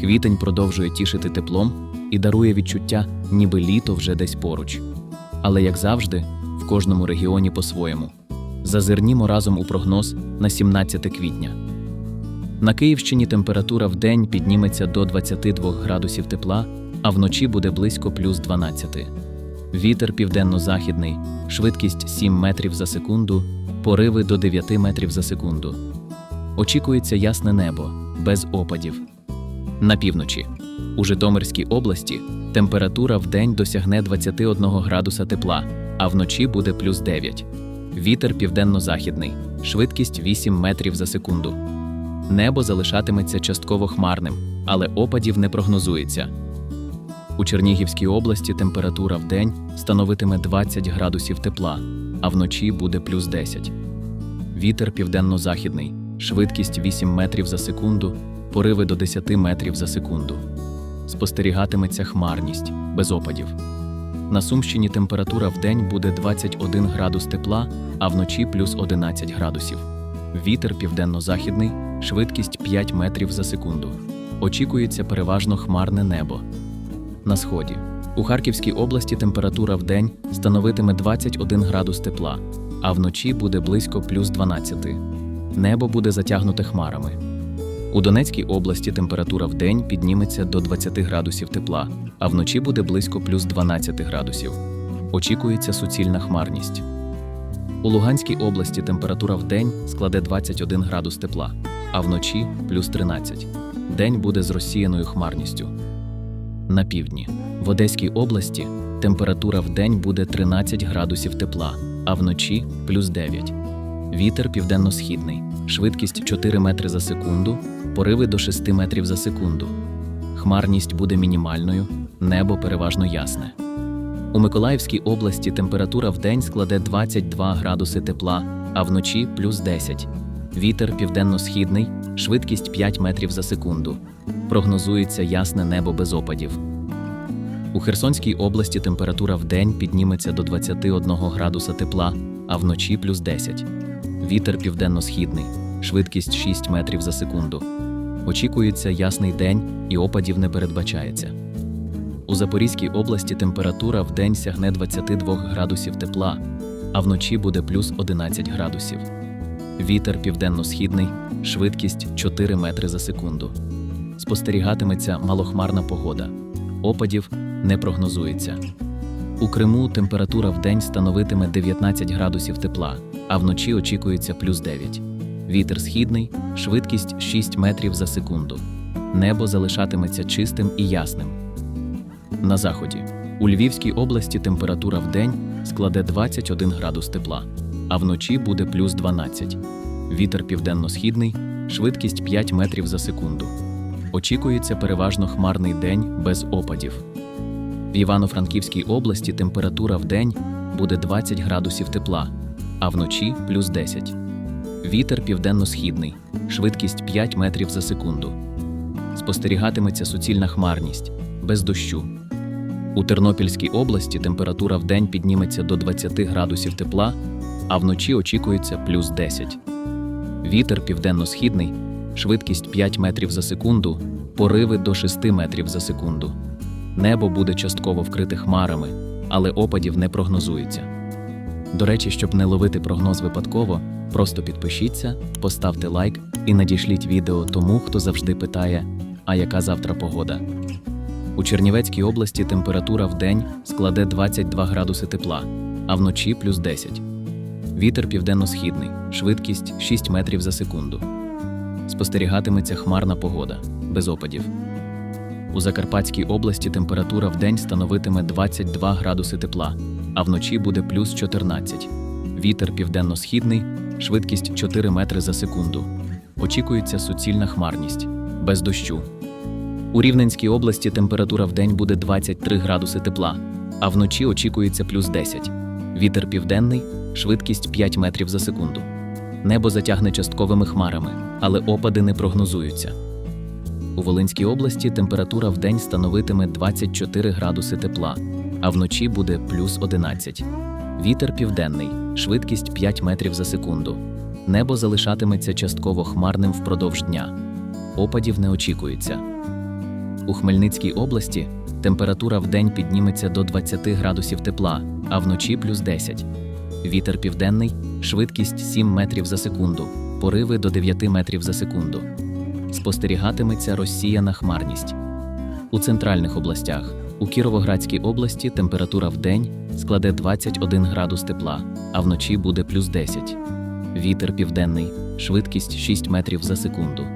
Квітень продовжує тішити теплом і дарує відчуття, ніби літо вже десь поруч. Але, як завжди, в кожному регіоні по-своєму. Зазирнімо разом у прогноз на 17 квітня. На Київщині температура в день підніметься до 22 градусів тепла, а вночі буде близько плюс 12. Вітер південно-західний, швидкість 7 метрів за секунду, пориви до 9 метрів за секунду. Очікується ясне небо, без опадів. На півночі. У Житомирській області температура в день досягне 21 градуса тепла, а вночі буде плюс 9. Вітер південно-західний, швидкість 8 метрів за секунду. Небо залишатиметься частково хмарним, але опадів не прогнозується. У Чернігівській області температура в день становитиме 20 градусів тепла, а вночі буде плюс 10. Вітер південно-західний, швидкість 8 метрів за секунду, пориви до 10 метрів за секунду. Спостерігатиметься хмарність, без опадів. На Сумщині температура в день буде 21 градус тепла, а вночі плюс 11 градусів. Вітер південно-західний, швидкість 5 метрів за секунду. Очікується переважно хмарне небо. На сході. У Харківській області температура в день становитиме 21 градус тепла, а вночі буде близько плюс 12. Небо буде затягнуте хмарами. У Донецькій області температура в день підніметься до 20 градусів тепла, а вночі буде близько плюс 12 градусів. Очікується суцільна хмарність. У Луганській області температура в день складе 21 градус тепла, а вночі плюс 13. День буде з розсіяною хмарністю. На півдні. В Одеській області температура в день буде 13 градусів тепла, а вночі плюс 9. Вітер південно-східний, швидкість 4 метри за секунду, пориви до 6 метрів за секунду. Хмарність буде мінімальною, небо переважно ясне. У Миколаївській області температура в день складе 22 градуси тепла, а вночі плюс 10. Вітер південно-східний, швидкість 5 метрів за секунду. Прогнозується ясне небо без опадів. У Херсонській області температура в день підніметься до 21 градуса тепла, а вночі плюс 10. Вітер південно-східний, швидкість 6 метрів за секунду. Очікується ясний день і опадів не передбачається. У Запорізькій області температура в день сягне 22 градусів тепла, а вночі буде плюс 11 градусів. Вітер південно-східний, швидкість 4 метри за секунду. Спостерігатиметься малохмарна погода. Опадів не прогнозується. У Криму температура в день становитиме 19 градусів тепла, а вночі очікується плюс 9. Вітер східний, швидкість 6 метрів за секунду. Небо залишатиметься чистим і ясним. На заході. У Львівській області температура в день складе 21 градус тепла, а вночі буде плюс 12. Вітер південно-східний, швидкість 5 метрів за секунду. Очікується переважно хмарний день без опадів. В Івано-Франківській області температура в день буде 20 градусів тепла, а вночі плюс 10. Вітер південно-східний, швидкість 5 метрів за секунду. Спостерігатиметься суцільна хмарність, без дощу. У Тернопільській області температура в день підніметься до 20 градусів тепла, а вночі очікується плюс 10. Вітер південно-східний, швидкість 5 метрів за секунду, пориви до 6 метрів за секунду. Небо буде частково вкрите хмарами, але опадів не прогнозується. До речі, щоб не ловити прогноз випадково, просто підпишіться, поставте лайк і надішліть відео тому, хто завжди питає, а яка завтра погода. У Чернівецькій області температура в день складе 22 градуси тепла, а вночі плюс 10. Вітер південно-східний, швидкість 6 метрів за секунду. Спостерігатиметься хмарна погода, без опадів. У Закарпатській області температура в день становитиме 22 градуси тепла, а вночі буде плюс 14. Вітер південно-східний, швидкість 4 метри за секунду. Очікується суцільна хмарність, без дощу. У Рівненській області температура в день буде 23 градуси тепла, а вночі очікується плюс 10. Вітер південний, швидкість 5 метрів за секунду. Небо затягне частковими хмарами, але опади не прогнозуються. У Волинській області температура в день становитиме 24 градуси тепла, а вночі буде плюс 11. Вітер південний, швидкість 5 метрів за секунду. Небо залишатиметься частково хмарним впродовж дня. Опадів не очікується. У Хмельницькій області температура вдень підніметься до 20 градусів тепла, а вночі плюс 10. Вітер південний, швидкість 7 метрів за секунду, пориви до 9 метрів за секунду. Спостерігатиметься розсіяна хмарність. У центральних областях у Кіровоградській області температура вдень складе 21 градус тепла, а вночі буде плюс 10. Вітер південний, швидкість 6 метрів за секунду.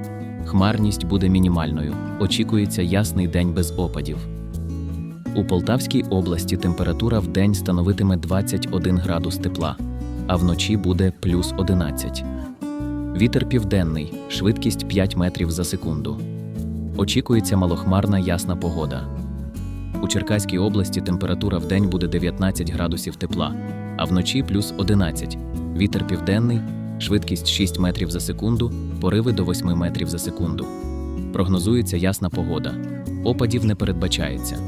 Хмарність буде мінімальною. Очікується ясний день без опадів. У Полтавській області температура в день становитиме 21 градус тепла, а вночі буде плюс 11. Вітер південний, швидкість 5 метрів за секунду. Очікується малохмарна ясна погода. У Черкаській області температура в день буде 19 градусів тепла, а вночі плюс 11. Вітер південний, швидкість 6 метрів за секунду, пориви до 8 метрів за секунду. Прогнозується ясна погода. Опадів не передбачається.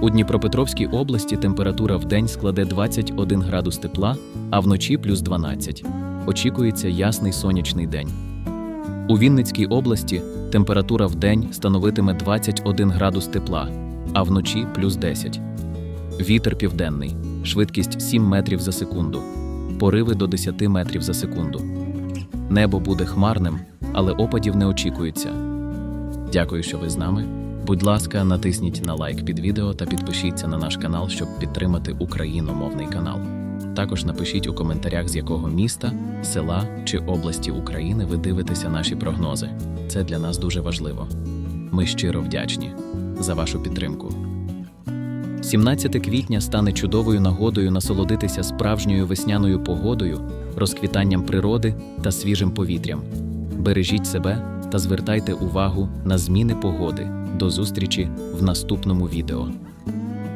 У Дніпропетровській області температура в день складе 21 градус тепла, а вночі плюс 12. Очікується ясний сонячний день. У Вінницькій області температура в день становитиме 21 градус тепла, а вночі плюс 10. Вітер південний, швидкість 7 метрів за секунду, пориви до 10 метрів за секунду. Небо буде хмарним, але опадів не очікується. Дякую, що ви з нами. Будь ласка, натисніть на лайк під відео та підпишіться на наш канал, щоб підтримати україномовний канал. Також напишіть у коментарях, з якого міста, села чи області України ви дивитеся наші прогнози. Це для нас дуже важливо. Ми щиро вдячні за вашу підтримку. 17 квітня стане чудовою нагодою насолодитися справжньою весняною погодою, розквітанням природи та свіжим повітрям. Бережіть себе та звертайте увагу на зміни погоди. До зустрічі в наступному відео.